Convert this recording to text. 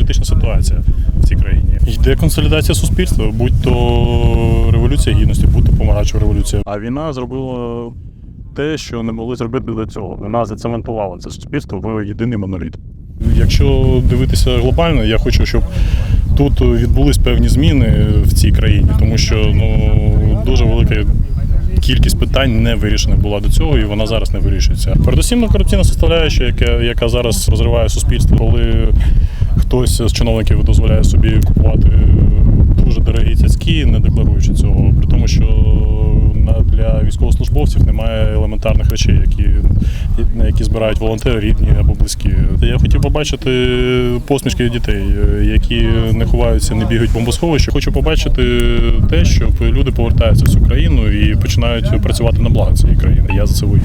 політична ситуація в цій країні. Йде консолідація суспільства, будь то революція гідності, будь то помаранчева революція. А війна зробила те, що не могли зробити до цього. Вона зацементувала це суспільство в єдиний моноліт. Якщо дивитися глобально, я хочу, щоб тут відбулись певні зміни в цій країні, тому що ну дуже велика кількість питань не вирішених була до цього, і вона зараз не вирішується. Передусім, корупційна составляюча, яка, яка зараз розриває суспільство, коли хтось з чиновників дозволяє собі купувати дуже дорогі цяцькі, не декларуючи цього, при тому, що для військовослужбовців немає елементарних речей, які, які збирають волонтери, рідні або близькі. Я хотів побачити посмішки дітей, які не ховаються, не бігають в бомбосховище. Хочу побачити те, щоб люди повертаються в цю країну і починають працювати на благо цієї країни. Я за це воюю.